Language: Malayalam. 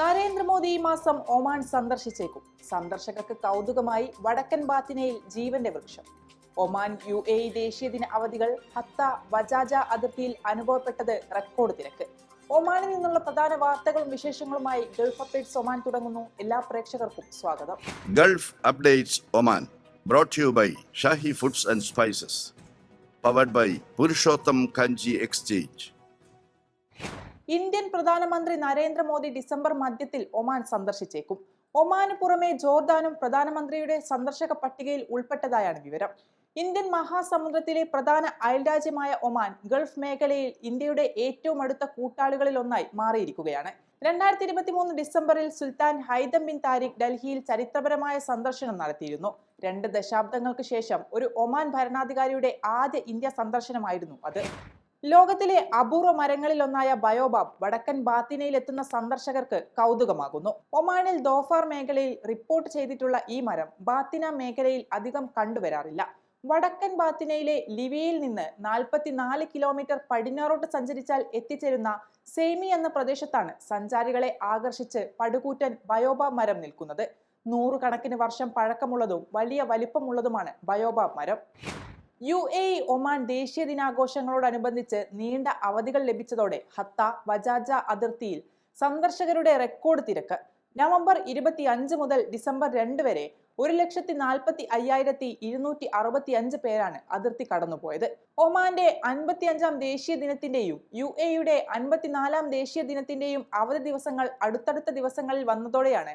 നരേന്ദ്രമോദി ഈ മാസം ഒമാൻ സന്ദർശിച്ചേക്കും. സന്ദർശകർക്ക് കൗതുകമായി വടക്കൻ ബാത്തിനയിൽ ജീവന്റെ വൃക്ഷം. ഒമാൻ യു എ ദേശീയ ദിന അവധികൾ ഹത്ത വജാജ അതിർത്തിയിൽ അനുഭവപ്പെട്ടത് റെക്കോർഡ് തിരക്ക്. ഒമാനിൽ നിന്നുള്ള പ്രധാന വാർത്തകളും വിശേഷങ്ങളുമായി ഗൾഫ് അപ്ഡേറ്റ്സ് ഒമാൻ തുടങ്ങുന്നു. എല്ലാ പ്രേക്ഷകർക്കും സ്വാഗതം. Gulf updates Oman brought you by Shahi foods and spices powered by Purushottam Kanji exchange. Indian പ്രധാനമന്ത്രി നരേന്ദ്രമോദി ഡിസംബർ മധ്യത്തിൽ ഒമാൻ സന്ദർശിച്ചേക്കും. ഒമാന് പുറമെ ജോർദാനും പ്രധാനമന്ത്രിയുടെ സന്ദർശക പട്ടികയിൽ ഉൾപ്പെട്ടതായാണ് വിവരം. ഇന്ത്യൻ മഹാസമുദ്രത്തിലെ പ്രധാന അയൽരാജ്യമായ ഒമാൻ ഗൾഫ് മേഖലയിൽ ഇന്ത്യയുടെ ഏറ്റവും അടുത്ത കൂട്ടാളികളിൽ ഒന്നായി മാറിയിരിക്കുകയാണ്. രണ്ടായിരത്തി ഇരുപത്തി മൂന്ന് ഡിസംബറിൽ സുൽത്താൻ ഹൈദം ബിൻ താരിഖ് ഡൽഹിയിൽ ചരിത്രപരമായ സന്ദർശനം നടത്തിയിരുന്നു. രണ്ട് ദശാബ്ദങ്ങൾക്ക് ശേഷം ഒരു ഒമാൻ ഭരണാധികാരിയുടെ ആദ്യ ഇന്ത്യ സന്ദർശനമായിരുന്നു അത്. ലോകത്തിലെ അപൂർവ മരങ്ങളിലൊന്നായ ബയോബാബ് വടക്കൻ ബാത്തിനയിൽ എത്തുന്ന സന്ദർശകർക്ക് കൗതുകമാകുന്നു. ഒമാനിൽ ദോഫാർ മേഖലയിൽ റിപ്പോർട്ട് ചെയ്തിട്ടുള്ള ഈ മരം ബാത്തിന മേഖലയിൽ അധികം കണ്ടുവരാറില്ല. വടക്കൻ ബാത്തിനയിലെ ലിവിയയിൽ നിന്ന് നാൽപ്പത്തിനാല് കിലോമീറ്റർ പടിഞ്ഞാറോട്ട് സഞ്ചരിച്ചാൽ എത്തിച്ചേരുന്ന സേമി എന്ന പ്രദേശത്താണ് സഞ്ചാരികളെ ആകർഷിച്ച് പടുകൂറ്റൻ ബയോബാബ് മരം നിൽക്കുന്നത്. നൂറുകണക്കിന് വർഷം പഴക്കമുള്ളതും വലിയ വലിപ്പമുള്ളതുമാണ് ബയോബാബ് മരം. യു എ ഇ ഒമാൻ ദേശീയ ദിനാഘോഷങ്ങളോടനുബന്ധിച്ച് നീണ്ട അവധികൾ ലഭിച്ചതോടെ ഹത്ത വജാജ അതിർത്തിയിൽ സന്ദർശകരുടെ റെക്കോർഡ് തിരക്ക്. നവംബർ ഇരുപത്തി അഞ്ച് മുതൽ ഡിസംബർ രണ്ട് വരെ ഒരു ലക്ഷത്തി നാൽപ്പത്തി അയ്യായിരത്തി ഇരുന്നൂറ്റി അറുപത്തി അഞ്ച് പേരാണ് അതിർത്തി കടന്നുപോയത്. ഒമാന്റെ അൻപത്തി അഞ്ചാം ദേശീയ ദിനത്തിന്റെയും യു എയുടെ അൻപത്തിനാലാം ദേശീയ ദിനത്തിന്റെയും അവധി ദിവസങ്ങൾ അടുത്തടുത്ത ദിവസങ്ങളിൽ വന്നതോടെയാണ്